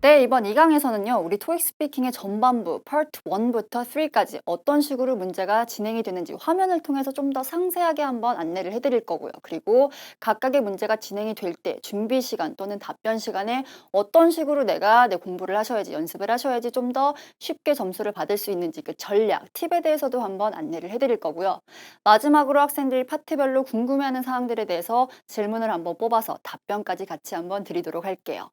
네, 이번 2강에서는요, 우리 토익 스피킹의 전반부, 파트 1부터 3까지 어떤 식으로 문제가 진행이 되는지 화면을 통해서 좀 더 상세하게 한번 안내를 해드릴 거고요. 그리고 각각의 문제가 진행이 될 때 준비 시간 또는 답변 시간에 어떤 식으로 내가 내 공부를 하셔야지, 연습을 하셔야지 좀 더 쉽게 점수를 받을 수 있는지 그 전략, 팁에 대해서도 한번 안내를 해드릴 거고요. 마지막으로 학생들이 파트별로 궁금해하는 사항들에 대해서 질문을 한번 뽑아서 답변까지 같이 한번 드리도록 할게요.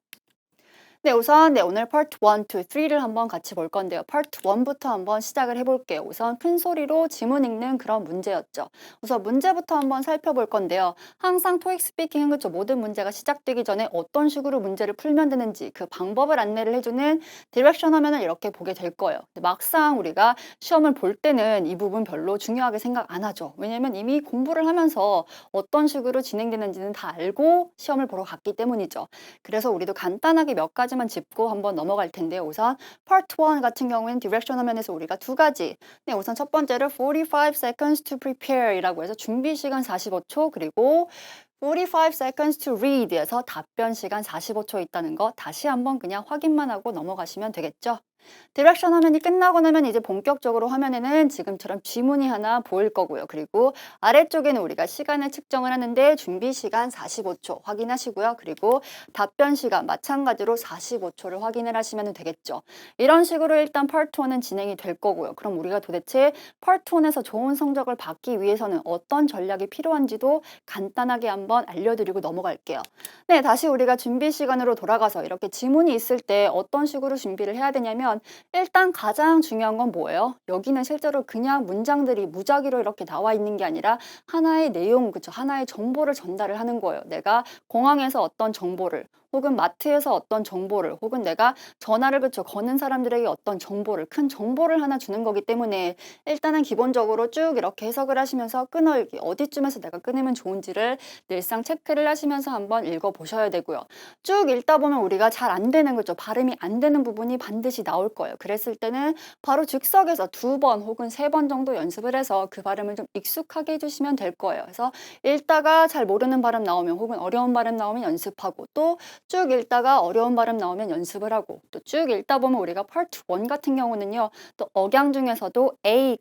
네, 우선 네, 오늘 파트 1, 2, 3를 한번 같이 볼 건데요. 파트 1부터 한번 시작을 해볼게요. 우선 큰 소리로 지문 읽는 그런 문제였죠. 우선 문제부터 한번 살펴볼 건데요. 항상 토익 스피킹은 그렇죠. 모든 문제가 시작되기 전에 어떤 식으로 문제를 풀면 되는지 그 방법을 안내를 해주는 디렉션 화면을 이렇게 보게 될 거예요. 막상 우리가 시험을 볼 때는 이 부분 별로 중요하게 생각 안 하죠. 왜냐면 이미 공부를 하면서 어떤 식으로 진행되는지는 다 알고 시험을 보러 갔기 때문이죠. 그래서 우리도 간단하게 몇 가지 가지만 짚고 한번 넘어갈 텐데요. 우선 Part 1 같은 경우에는 디렉션 화면에서 우리가 두 가지 네, 우선 첫 번째를 45 seconds to prepare 이라고 해서 준비 시간 45초 그리고 45 seconds to read에서 답변 시간 45초 있다는 거 다시 한번 그냥 확인만 하고 넘어가시면 되겠죠. 디렉션 화면이 끝나고 나면 이제 본격적으로 화면에는 지금처럼 지문이 하나 보일 거고요. 그리고 아래쪽에는 우리가 시간을 측정을 하는데 준비 시간 45초 확인하시고요. 그리고 답변 시간 마찬가지로 45초를 확인을 하시면 되겠죠. 이런 식으로 일단 파트 1은 진행이 될 거고요. 그럼 우리가 도대체 파트 1에서 좋은 성적을 받기 위해서는 어떤 전략이 필요한지도 간단하게 한번 알려드리고 넘어갈게요. 네, 다시 우리가 준비 시간으로 돌아가서 이렇게 지문이 있을 때 어떤 식으로 준비를 해야 되냐면 보면 일단 가장 중요한 건 뭐예요? 여기는 실제로 그냥 문장들이 무작위로 이렇게 나와 있는 게 아니라 하나의 내용, 그쵸? 하나의 정보를 전달을 하는 거예요. 내가 공항에서 어떤 정보를 혹은 마트에서 어떤 정보를 혹은 내가 전화를 그쳐 거는 사람들에게 어떤 정보를 큰 정보를 하나 주는 거기 때문에 일단은 기본적으로 쭉 이렇게 해석을 하시면서 끊어읽기 어디쯤에서 내가 끊으면 좋은지를 늘상 체크를 하시면서 한번 읽어 보셔야 되고요. 쭉 읽다 보면 우리가 잘 안 되는 거죠. 발음이 안 되는 부분이 반드시 나올 거예요. 그랬을 때는 바로 즉석에서 두 번 혹은 세 번 정도 연습을 해서 그 발음을 좀 익숙하게 해주시면 될 거예요. 그래서 읽다가 잘 모르는 발음 나오면 혹은 어려운 발음 나오면 연습하고 또쭉 읽다가 어려운 발음 나오면 연습을 하고 또 쭉 읽다 보면 우리가 파트 1 같은 경우는요. 또 억양 중에서도 A,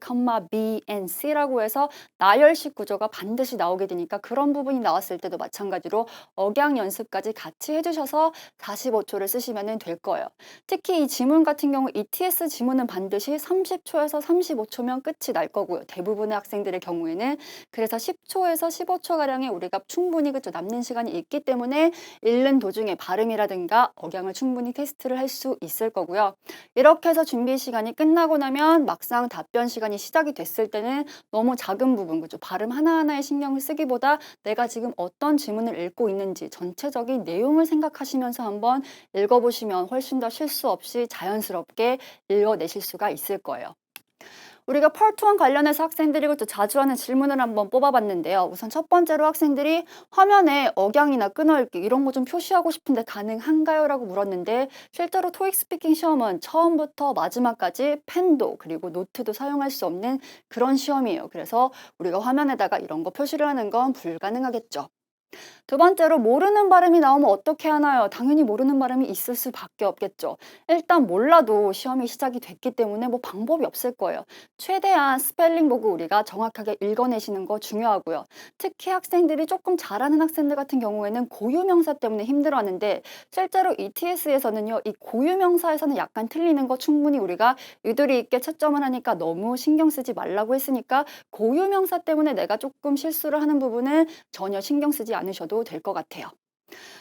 B, and C라고 해서 나열식 구조가 반드시 나오게 되니까 그런 부분이 나왔을 때도 마찬가지로 억양 연습까지 같이 해주셔서 45초를 쓰시면 될 거예요. 특히 이 지문 같은 경우 ETS 지문은 반드시 30초에서 35초면 끝이 날 거고요. 대부분의 학생들의 경우에는 그래서 10초에서 15초가량의 우리가 충분히 그쵸 남는 시간이 있기 때문에 읽는 도중에 발음이라든가 억양을 충분히 테스트를 할 수 있을 거고요. 이렇게 해서 준비 시간이 끝나고 나면 막상 답변 시간이 시작이 됐을 때는 너무 작은 부분, 그죠? 발음 하나하나에 신경을 쓰기보다 내가 지금 어떤 지문을 읽고 있는지 전체적인 내용을 생각하시면서 한번 읽어보시면 훨씬 더 실수 없이 자연스럽게 읽어내실 수가 있을 거예요. 우리가 1 관련해서 학생들이 그것도 자주 하는 질문을 한번 뽑아봤는데요. 우선 첫 번째로 학생들이 화면에 억양이나 끊어읽기 이런 거 좀 표시하고 싶은데 가능한가요? 라고 물었는데 실제로 토익 스피킹 시험은 처음부터 마지막까지 펜도 그리고 노트도 사용할 수 없는 그런 시험이에요. 그래서 우리가 화면에다가 이런 거 표시를 하는 건 불가능하겠죠. 두 번째로 모르는 발음이 나오면 어떻게 하나요? 당연히 모르는 발음이 있을 수밖에 없겠죠. 일단 몰라도 시험이 시작이 됐기 때문에 뭐 방법이 없을 거예요. 최대한 스펠링 보고 우리가 정확하게 읽어내시는 거 중요하고요. 특히 학생들이 조금 잘하는 학생들 같은 경우에는 고유명사 때문에 힘들어하는데 실제로 ETS에서는요. 이 고유명사에서는 약간 틀리는 거 충분히 우리가 유도리 있게 채점을 하니까 너무 신경 쓰지 말라고 했으니까 고유명사 때문에 내가 조금 실수를 하는 부분은 전혀 신경 쓰지 않으셔도 될 것 같아요.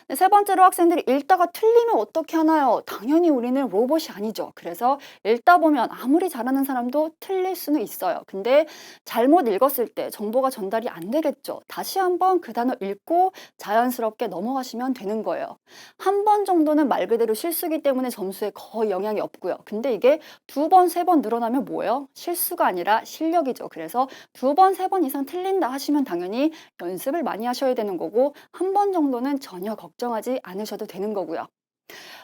네, 세 번째로 학생들이 읽다가 틀리면 어떻게 하나요? 당연히 우리는 로봇이 아니죠. 그래서 읽다 보면 아무리 잘하는 사람도 틀릴 수는 있어요. 근데 잘못 읽었을 때 정보가 전달이 안 되겠죠. 다시 한번 그 단어 읽고 자연스럽게 넘어가시면 되는 거예요. 한 번 정도는 말 그대로 실수기 때문에 점수에 거의 영향이 없고요. 근데 이게 두 번, 세 번 늘어나면 뭐예요? 실수가 아니라 실력이죠. 그래서 두 번, 세 번 이상 틀린다 하시면 당연히 연습을 많이 하셔야 되는 거고 한 번 정도는 전혀 걱정 걱정하지 않으셔도 되는 거고요.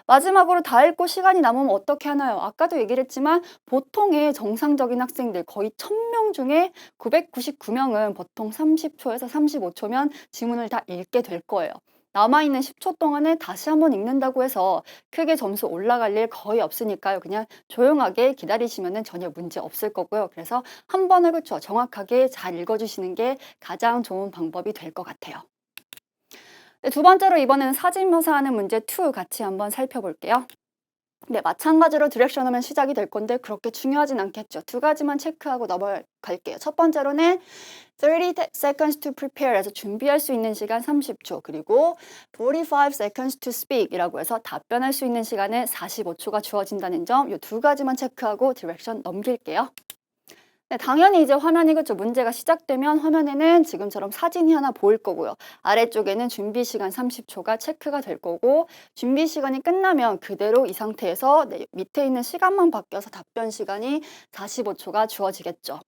마지막으로 다 읽고 시간이 남으면 어떻게 하나요? 아까도 얘기를 했지만 보통의 정상적인 학생들 거의 1000명 중에 999명은 보통 30초에서 35초면 지문을 다 읽게 될 거예요. 남아있는 10초 동안에 다시 한번 읽는다고 해서 크게 점수 올라갈 일 거의 없으니까요. 그냥 조용하게 기다리시면 전혀 문제 없을 거고요. 그래서 한 번을 그쵸 정확하게 잘 읽어주시는 게 가장 좋은 방법이 될 것 같아요. 네, 두 번째로 이번에는 사진 묘사하는 문제 2 같이 한번 살펴볼게요. 네, 마찬가지로 디렉션하면 시작이 될 건데 그렇게 중요하진 않겠죠. 두 가지만 체크하고 넘어갈게요. 첫 번째로는 30 seconds to prepare 해서 준비할 수 있는 시간 30초 그리고 45 seconds to speak 이라고 해서 답변할 수 있는 시간은 45초가 주어진다는 점 이 두 가지만 체크하고 디렉션 넘길게요. 네, 당연히 이제 화면이 그죠 문제가 시작되면 화면에는 지금처럼 사진이 하나 보일 거고요. 아래쪽에는 준비 시간 30초가 체크가 될 거고 준비 시간이 끝나면 그대로 이 상태에서 네, 밑에 있는 시간만 바뀌어서 답변 시간이 45초가 주어지겠죠.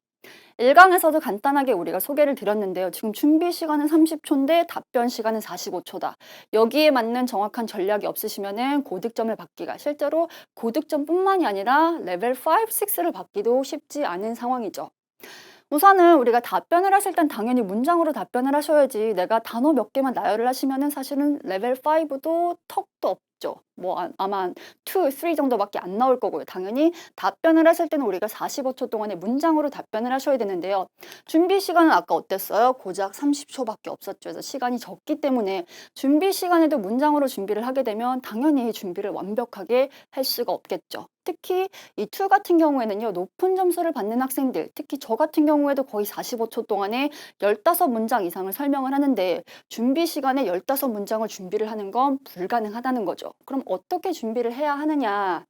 1강에서도 간단하게 우리가 소개를 드렸는데요. 지금 준비 시간은 30초인데 답변 시간은 45초다. 여기에 맞는 정확한 전략이 없으시면은 고득점을 받기가 실제로 고득점뿐만이 아니라 레벨 5, 6를 받기도 쉽지 않은 상황이죠. 우선은 우리가 답변을 하실 땐 당연히 문장으로 답변을 하셔야지 내가 단어 몇 개만 나열을 하시면은 사실은 레벨 5도 턱도 없 죠. 뭐 아- 아마 2, 3 정도밖에 안 나올 거고요. 당연히 답변을 하실 때는 우리가 45초 동안에 문장으로 답변을 하셔야 되는데요. 준비 시간은 아까 어땠어요? 고작 30초밖에 없었죠. 그래서 시간이 적기 때문에 준비 시간에도 문장으로 준비를 하게 되면 당연히 준비를 완벽하게 할 수가 없겠죠. 특히 이2 같은 경우에는요. 높은 점수를 받는 학생들, 특히 저 같은 경우에도 거의 45초 동안에 15문장 이상을 설명을 하는데 준비 시간에 15문장을 준비를 하는 건 불가능하다는 거죠. 그럼 어떻게 준비를 해야 하느냐?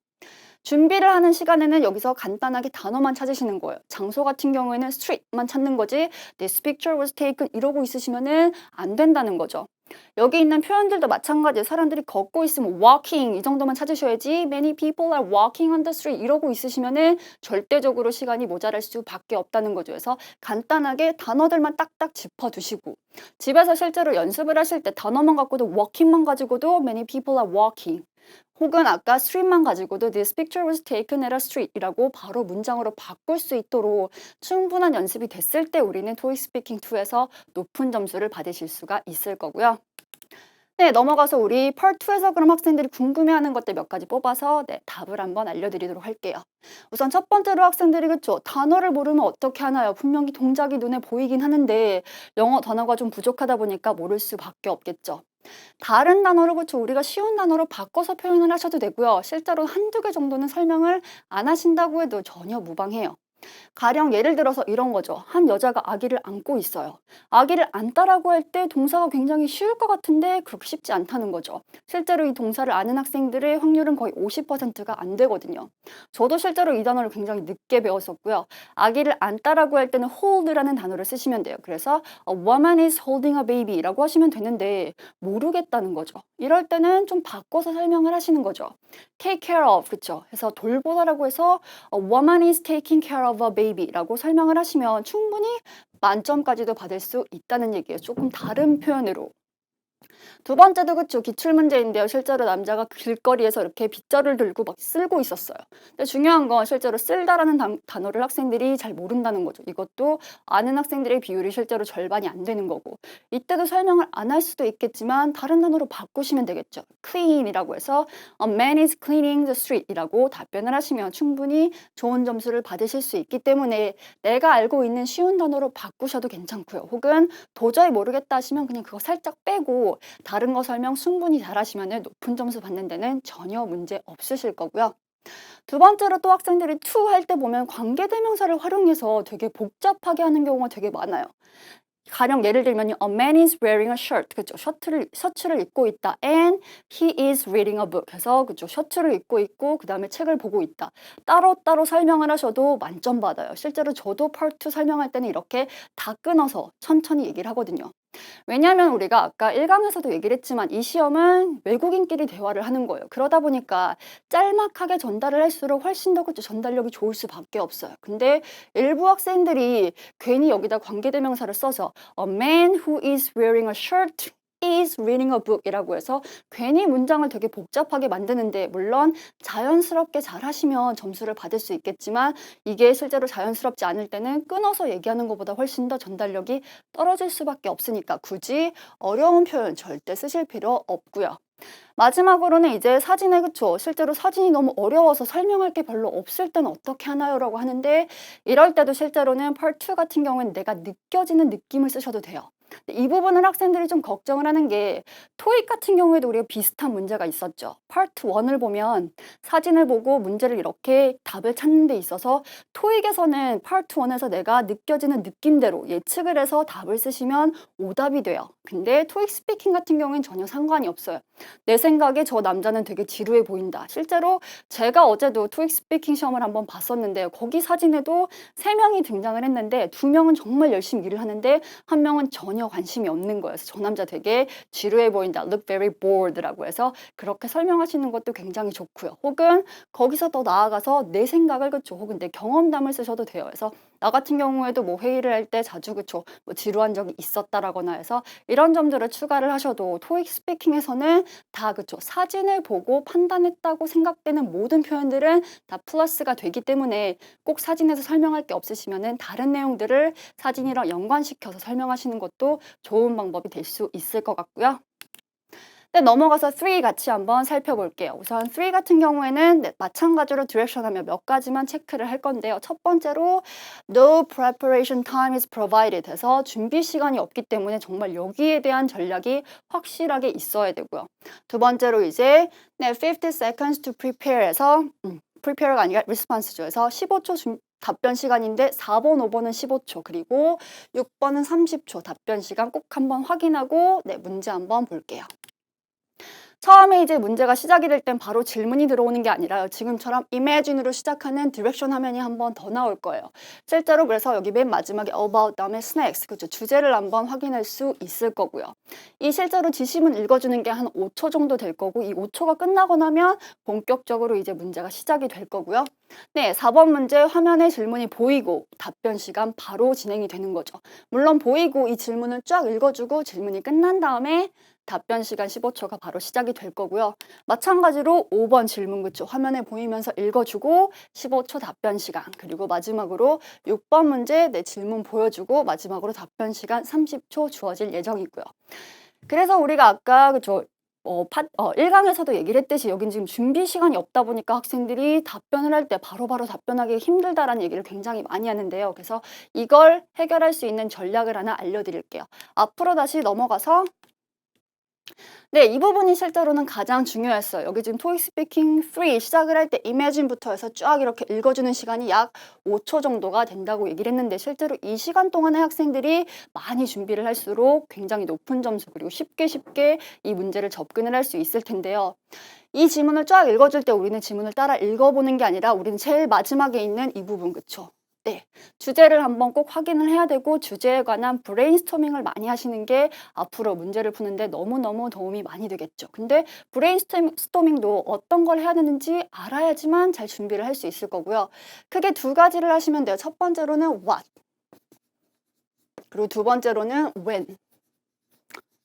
준비를 하는 시간에는 여기서 간단하게 단어만 찾으시는 거예요. 장소 같은 경우에는 street만 찾는 거지 this picture was taken 이러고 있으시면은 안 된다는 거죠. 여기 있는 표현들도 마찬가지예요. 사람들이 걷고 있으면 walking 이 정도만 찾으셔야지 many people are walking on the street 이러고 있으시면은 절대적으로 시간이 모자랄 수밖에 없다는 거죠. 그래서 간단하게 단어들만 딱딱 짚어두시고 집에서 실제로 연습을 하실 때 단어만 갖고도 walking만 가지고도 many people are walking 혹은 아까 street만 가지고도 this picture was taken at a street이라고 바로 문장으로 바꿀 수 있도록 충분한 연습이 됐을 때 우리는 TOEIC Speaking 2에서 높은 점수를 받으실 수가 있을 거고요. 네, 넘어가서 우리 Part 2에서 그럼 학생들이 궁금해하는 것들 몇 가지 뽑아서 네, 답을 한번 알려드리도록 할게요. 우선 첫 번째로 학생들이 그쵸 단어를 모르면 어떻게 하나요? 분명히 동작이 눈에 보이긴 하는데 영어 단어가 좀 부족하다 보니까 모를 수밖에 없겠죠. 다른 단어로 그쵸 우리가 쉬운 단어로 바꿔서 표현을 하셔도 되고요. 실제로 한두 개 정도는 설명을 안 하신다고 해도 전혀 무방해요. 가령 예를 들어서 이런 거죠. 한 여자가 아기를 안고 있어요. 아기를 안다라고 할 때 동사가 굉장히 쉬울 것 같은데 그렇게 쉽지 않다는 거죠. 실제로 이 동사를 아는 학생들의 확률은 거의 50%가 안 되거든요. 저도 실제로 이 단어를 굉장히 늦게 배웠었고요. 아기를 안다라고 할 때는 hold라는 단어를 쓰시면 돼요. 그래서 a woman is holding a baby라고 하시면 되는데 모르겠다는 거죠. 이럴 때는 좀 바꿔서 설명을 하시는 거죠. take care of 그쵸? 해서 돌보다라고 해서 a woman is taking care of a baby라고 설명을 하시면 충분히 만점까지도 받을 수 있다는 얘기예요. 조금 다른 표현으로. 두 번째도 그쵸 기출 문제인데요. 실제로 남자가 길거리에서 이렇게 빗자루를 들고 막 쓸고 있었어요. 근데 중요한 건 실제로 쓸다라는 단, 단어를 학생들이 잘 모른다는 거죠. 이것도 아는 학생들의 비율이 실제로 절반이 안 되는 거고 이때도 설명을 안 할 수도 있겠지만 다른 단어로 바꾸시면 되겠죠. clean이라고 해서 a man is cleaning the street이라고 답변을 하시면 충분히 좋은 점수를 받으실 수 있기 때문에 내가 알고 있는 쉬운 단어로 바꾸셔도 괜찮고요. 혹은 도저히 모르겠다 하시면 그냥 그거 살짝 빼고 다른 거 설명 충분히 잘하시면 높은 점수 받는 데는 전혀 문제 없으실 거고요. 두 번째로 또 학생들이 to 할 때 보면 관계대명사를 활용해서 되게 복잡하게 하는 경우가 되게 많아요. 가령 예를 들면요. A man is wearing a shirt. 그죠? 셔츠를, 셔츠를 입고 있다. And he is reading a book. 해서 그죠? 셔츠를 입고 있고 그 다음에 책을 보고 있다. 따로 따로 설명을 하셔도 만점 받아요. 실제로 저도 part 2 설명할 때는 이렇게 다 끊어서 천천히 얘기를 하거든요. 왜냐하면 우리가 아까 1강에서도 얘기를 했지만 이 시험은 외국인끼리 대화를 하는 거예요. 그러다 보니까 짤막하게 전달을 할수록 훨씬 더 그쵸 전달력이 좋을 수밖에 없어요. 근데 일부 학생들이 괜히 여기다 관계대명사를 써서 a man who is wearing a shirt is reading a book이라고 해서 괜히 문장을 되게 복잡하게 만드는데 물론 자연스럽게 잘 하시면 점수를 받을 수 있겠지만 이게 실제로 자연스럽지 않을 때는 끊어서 얘기하는 것보다 훨씬 더 전달력이 떨어질 수밖에 없으니까 굳이 어려운 표현 절대 쓰실 필요 없고요. 마지막으로는 이제 사진에 그쵸. 실제로 사진이 너무 어려워서 설명할 게 별로 없을 때는 어떻게 하나요? 라고 하는데 이럴 때도 실제로는 part 2 같은 경우는 내가 느껴지는 느낌을 쓰셔도 돼요. 이 부분은 학생들이 좀 걱정을 하는 게 토익 같은 경우에도 우리가 비슷한 문제가 있었죠. 파트 1을 보면 사진을 보고 문제를 이렇게 답을 찾는 데 있어서 토익에서는 파트 1에서 내가 느껴지는 느낌대로 예측을 해서 답을 쓰시면 오답이 돼요. 근데 토익 스피킹 같은 경우엔 전혀 상관이 없어요. 내 생각에 저 남자는 되게 지루해 보인다. 실제로 제가 어제도 토익 스피킹 시험을 한번 봤었는데 거기 사진에도 세 명이 등장을 했는데 두 명은 정말 열심히 일을 하는데 한 명은 전혀 관심이 없는 거예요. 저 남자 되게 지루해 보인다. look very bored라고 해서 그렇게 설명하시는 것도 굉장히 좋고요. 혹은 거기서 더 나아가서 내 생각을 그쵸. 혹은 내 경험담을 쓰셔도 돼요. 그래서 나 같은 경우에도 뭐 회의를 할 때 자주 그쵸. 뭐 지루한 적이 있었다라거나 해서 이런 점들을 추가를 하셔도 토익 스피킹에서는 다 그쵸. 사진을 보고 판단했다고 생각되는 모든 표현들은 다 플러스가 되기 때문에 꼭 사진에서 설명할 게 없으시면은 다른 내용들을 사진이랑 연관시켜서 설명하시는 것도 좋은 방법이 될 수 있을 것 같고요. 네, 넘어가서 3 같이 한번 살펴볼게요. 우선 3 같은 경우에는 네, 마찬가지로 디렉션 하면 몇 가지만 체크를 할 건데요. 첫 번째로 no preparation time is provided 해서 준비 시간이 없기 때문에 정말 여기에 대한 전략이 확실하게 있어야 되고요. 두 번째로 이제 네, 50 seconds to prepare 해서 음, prepare가 아니라 response죠. 그래서 15초 준, 답변 시간인데 4번, 5번은 15초, 그리고 6번은 30초 답변 시간 꼭 한번 확인하고 네, 문제 한번 볼게요. 처음에 이제 문제가 시작이 될 땐 바로 질문이 들어오는 게 아니라 지금처럼 imagine으로 시작하는 디렉션 화면이 한 번 더 나올 거예요. 실제로 그래서 여기 맨 마지막에 about 다음에 snacks 그죠 주제를 한번 확인할 수 있을 거고요. 이 실제로 지시문 읽어주는 게 한 5초 정도 될 거고 이 5초가 끝나고 나면 본격적으로 이제 문제가 시작이 될 거고요. 네, 4번 문제 화면에 질문이 보이고 답변 시간 바로 진행이 되는 거죠. 물론 보이고 이 질문을 쫙 읽어주고 질문이 끝난 다음에 답변 시간 15초가 바로 시작이 될 거고요. 마찬가지로 5번 질문 그쵸 화면에 보이면서 읽어주고 15초 답변 시간 그리고 마지막으로 6번 문제 내 질문 보여주고 마지막으로 답변 시간 30초 주어질 예정이고요. 그래서 우리가 아까 그쵸 어, 파, 어, 1강에서도 얘기를 했듯이 여긴 지금 준비 시간이 없다 보니까 학생들이 답변을 할 때 바로바로 답변하기 힘들다라는 얘기를 굉장히 많이 하는데요. 그래서 이걸 해결할 수 있는 전략을 하나 알려드릴게요. 앞으로 다시 넘어가서 네, 이 부분이 실제로는 가장 중요했어요. 여기 지금 토익 스피킹 3 시작을 할때 imagine부터 해서 쫙 이렇게 읽어주는 시간이 약 5초 정도가 된다고 얘기를 했는데 실제로 이 시간 동안에 학생들이 많이 준비를 할수록 굉장히 높은 점수 그리고 쉽게 쉽게 이 문제를 접근을 할 수 있을 텐데요. 이 지문을 쫙 읽어줄 때 우리는 지문을 따라 읽어보는 게 아니라 우리는 제일 마지막에 있는 이 부분 그쵸? 네, 주제를 한번 꼭 확인을 해야 되고 주제에 관한 브레인스토밍을 많이 하시는 게 앞으로 문제를 푸는데 너무너무 도움이 많이 되겠죠. 근데 브레인스토밍도 어떤 걸 해야 되는지 알아야지만 잘 준비를 할 수 있을 거고요. 크게 두 가지를 하시면 돼요. 첫 번째로는 what, 그리고 두 번째로는 when.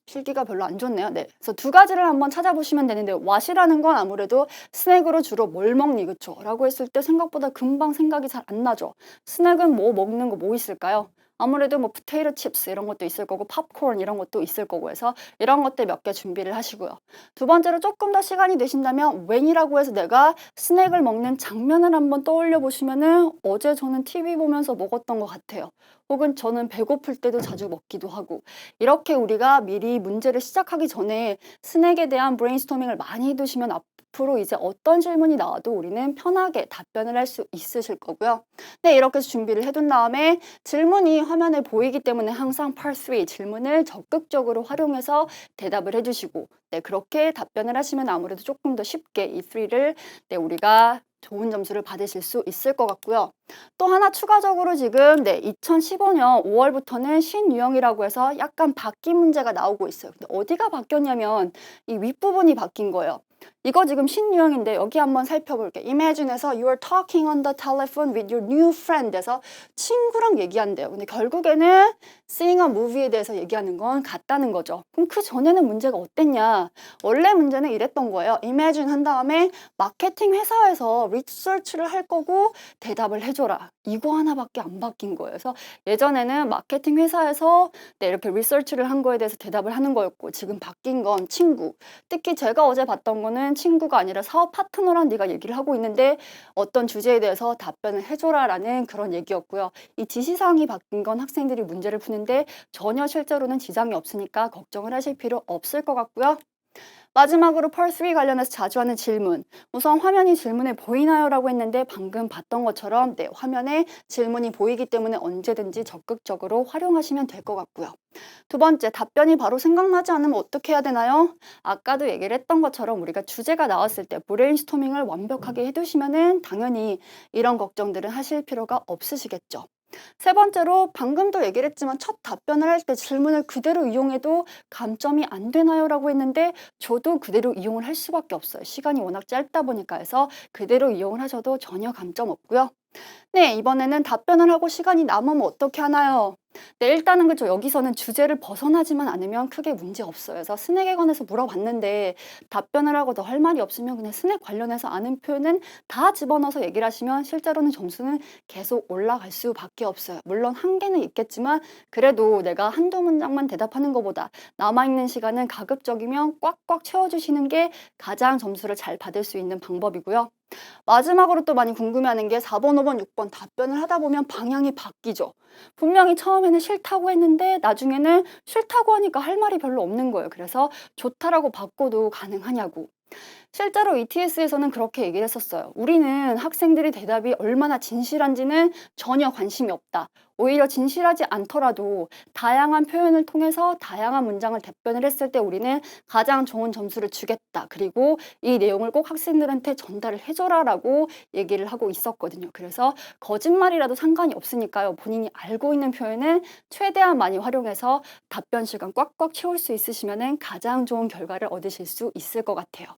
필기가 별로 안 좋네요. 네. 그래서 두 가지를 한번 찾아보시면 되는데 왓이라는 건 아무래도 스낵으로 주로 뭘 먹니 그쵸? 라고 했을 때 생각보다 금방 생각이 잘 안 나죠. 스낵은 뭐 먹는 거 뭐 있을까요? 아무래도 뭐 포테이토 칩스 이런 것도 있을 거고 팝콘 이런 것도 있을 거고 해서 이런 것들 몇 개 준비를 하시고요. 두 번째로 조금 더 시간이 되신다면 웬이라고 해서 내가 스낵을 먹는 장면을 한번 떠올려 보시면은 어제 저는 TV 보면서 먹었던 것 같아요. 혹은 저는 배고플 때도 자주 먹기도 하고 이렇게 우리가 미리 문제를 시작하기 전에 스낵에 대한 브레인스토밍을 많이 해두시면 앞 으로 이제 어떤 질문이 나와도 우리는 편하게 답변을 할 수 있으실 거고요. 네, 이렇게 준비를 해둔 다음에 질문이 화면에 보이기 때문에 항상 part 3 질문을 적극적으로 활용해서 대답을 해주시고 네, 그렇게 답변을 하시면 아무래도 조금 더 쉽게 이 3를 네, 우리가 좋은 점수를 받으실 수 있을 것 같고요. 또 하나 추가적으로 지금 네, 2015년 5월부터는 신유형이라고 해서 약간 바뀐 문제가 나오고 있어요. 근데 어디가 바뀌었냐면 이 윗부분이 바뀐 거예요. 이거 지금 신유형인데 여기 한번 살펴볼게. Imagine에서 you are talking on the telephone with your new friend에서 친구랑 얘기한대요. 근데 결국에는 seeing a movie에 대해서 얘기하는 건 같다는 거죠. 그럼 그 전에는 문제가 어땠냐? 원래 문제는 이랬던 거예요. Imagine 한 다음에 마케팅 회사에서 리서치를 할 거고 대답을 해줘라. 이거 하나밖에 안 바뀐 거예요. 그래서 예전에는 마케팅 회사에서 네, 이렇게 리서치를 한 거에 대해서 대답을 하는 거였고 지금 바뀐 건 친구. 특히 제가 어제 봤던 거는 친구가 아니라 사업 파트너랑 네가 얘기를 하고 있는데 어떤 주제에 대해서 답변을 해줘라라는 그런 얘기였고요. 이 지시사항이 바뀐 건 학생들이 문제를 푸는데 전혀 실제로는 지장이 없으니까 걱정을 하실 필요 없을 것 같고요. 마지막으로 펄3 관련해서 자주 하는 질문. 우선 화면이 질문에 보이나요? 라고 했는데 방금 봤던 것처럼 네, 화면에 질문이 보이기 때문에 언제든지 적극적으로 활용하시면 될 것 같고요. 두 번째, 답변이 바로 생각나지 않으면 어떻게 해야 되나요? 아까도 얘기를 했던 것처럼 우리가 주제가 나왔을 때 브레인스토밍을 완벽하게 해두시면은 당연히 이런 걱정들은 하실 필요가 없으시겠죠. 세 번째로 방금도 얘기를 했지만 첫 답변을 할 때 질문을 그대로 이용해도 감점이 안 되나요? 라고 했는데 저도 그대로 이용을 할 수밖에 없어요. 시간이 워낙 짧다 보니까 해서 그대로 이용을 하셔도 전혀 감점 없고요. 네, 이번에는 답변을 하고 시간이 남으면 어떻게 하나요? 네, 일단은 그죠. 여기서는 주제를 벗어나지만 않으면 크게 문제 없어요. 그래서 스낵에 관해서 물어봤는데 답변을 하고 더 할 말이 없으면 그냥 스낵 관련해서 아는 표현은 다 집어넣어서 얘기를 하시면 실제로는 점수는 계속 올라갈 수밖에 없어요. 물론 한계는 있겠지만 그래도 내가 한두 문장만 대답하는 것보다 남아있는 시간은 가급적이면 꽉꽉 채워주시는 게 가장 점수를 잘 받을 수 있는 방법이고요. 마지막으로 또 많이 궁금해하는 게 4번, 5번, 6번 답변을 하다 보면 방향이 바뀌죠. 분명히 처음에는 싫다고 했는데 나중에는 싫다고 하니까 할 말이 별로 없는 거예요. 그래서 좋다라고 바꿔도 가능하냐고. 실제로 ETS에서는 그렇게 얘기를 했었어요. 우리는 학생들이 대답이 얼마나 진실한지는 전혀 관심이 없다. 오히려 진실하지 않더라도 다양한 표현을 통해서 다양한 문장을 답변을 했을 때 우리는 가장 좋은 점수를 주겠다. 그리고 이 내용을 꼭 학생들한테 전달을 해줘라라고 얘기를 하고 있었거든요. 그래서 거짓말이라도 상관이 없으니까요. 본인이 알고 있는 표현은 최대한 많이 활용해서 답변 시간 꽉꽉 채울 수 있으시면 가장 좋은 결과를 얻으실 수 있을 것 같아요.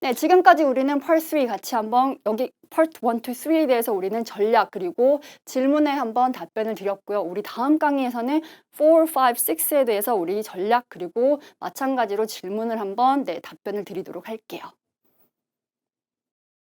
네, 지금까지 우리는 Part 3 같이 한번 여기 Part 1, 2, 3에 대해서 우리는 전략 그리고 질문에 한번 답변을 드렸고요. 우리 다음 강의에서는 4, 5, 6에 대해서 우리 전략 그리고 마찬가지로 질문을 한번 네, 답변을 드리도록 할게요.